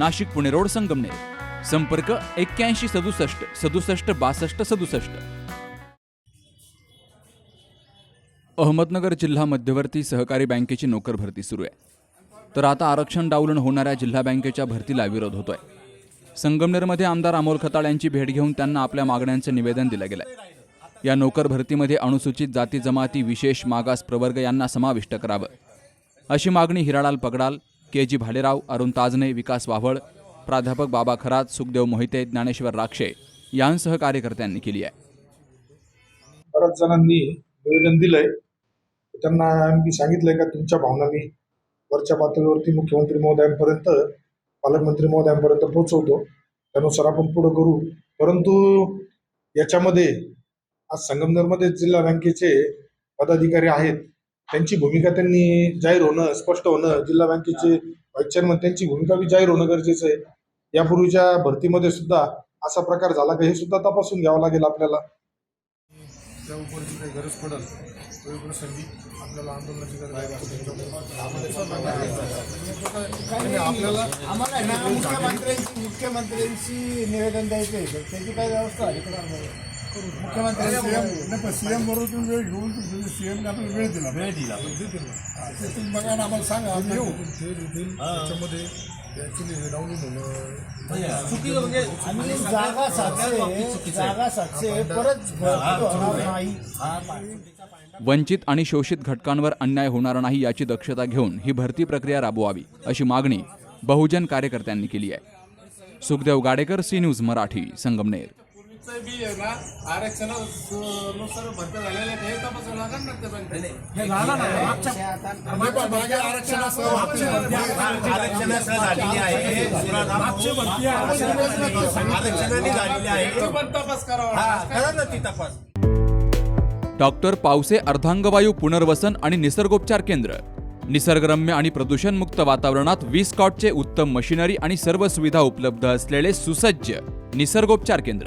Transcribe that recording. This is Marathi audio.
Nashik Pune road Sangamner. संपर्क एक्क्याऐंशी सदुसष्ट सदुसष्ट बासष्ट सदुसष्ट. अहमदनगर जिल्हा मध्यवर्ती सहकारी बँकेची नोकर भरती सुरू आहे. तर आता आरक्षण डावलून होणाऱ्या जिल्हा बँकेच्या भरतीला विरोध होतोय. संगमनेरमध्ये आमदार अमोल खताळ यांची भेट घेऊन त्यांना आपल्या मागण्यांचं निवेदन दिलं गेलंय. या नोकर भरतीमध्ये अनुसूचित जाती जमाती विशेष मागास प्रवर्ग यांना समाविष्ट करावं. अशी मागणी हिराळाल पगडाल के जी भालेराव अरुण ताजने विकास वाव्हळ प्राध्यापक बाबा खरात सुखदेव मोहिते ज्ञानेश्वर राक्षे यांसह कार्यकर्त्यांनी केली आहे. बऱ्याच जणांनी निवेदन दिलंय. त्यांना मी सांगितलंय का तुमच्या भावना मी वरच्या पातळीवरती मुख्यमंत्री महोदयांपर्यंत पालकमंत्री महोदयांपर्यंत पोहोचवतो. त्यानुसार आपण पुढं करू. परंतु याच्यामध्ये आज संगमनेरमध्ये जिल्हा बँकेचे पदाधिकारी आहेत. त्यांची भूमिका त्यांनी जाहीर होणं स्पष्ट होणं जिल्हा बँकेचे व्हाईस चेअरमन त्यांची भूमिका बी जाहीर होणं गरजेचं आहे. यापूर्वीच्या भरतीमध्ये सुद्धा असा प्रकार झाला का हे सुद्धा तपासून घ्यावं लागेल आपल्याला. त्या उपरची काही गरज पडेल तो प्रसंगी आपल्याला आंदोलनाची गरज आहे. आपल्याला आम्हाला मुख्यमंत्र्यांची मुख्यमंत्र्यांशी निवेदन द्यायचं आहे. त्याची काय व्यवस्था आहे? का? मुख्यमंत्र्यांची सीएम बरोबर तुम्ही वेळ घेऊन तुम्ही सीएम आपल्याला वेळ दिला. वेळ दिला. ते तुम्ही बघा ना आम्हाला सांगा. आम्ही येऊ. त्याच्यामध्ये ऍक्च्युली हे डाऊन होणं आणि जागा सातशे जागा सातशे परत भरती होणार नाही. वंचित आणि शोषित घटकांवर अन्याय होणार नाही याची दक्षता घेऊन ही भरती प्रक्रिया राबवावी अशी मागणी बहुजन कार्यकर्त्यांनी केली आहे. Sukhdev Gadekar C news Marathi Sangamner. बी आहे ना आरक्षणानुसार भरती झालेल्या हे तपासावं लागेल ना त्या बँकेत मागे आरक्षणासह आरक्षणासह झालेली आहे. आरक्षणाने झालेली आहे. ते पण तपास करावा हा, करा ना ती तपास. डॉक्टर पावसे अर्धांगवायू पुनर्वसन आणि निसर्गोपचार केंद्र. निसर्गरम्य आणि प्रदूषणमुक्त वातावरणात वीस कॉटचे उत्तम मशिनरी आणि सर्व सुविधा उपलब्ध असलेले सुसज्ज निसर्गोपचार केंद्र.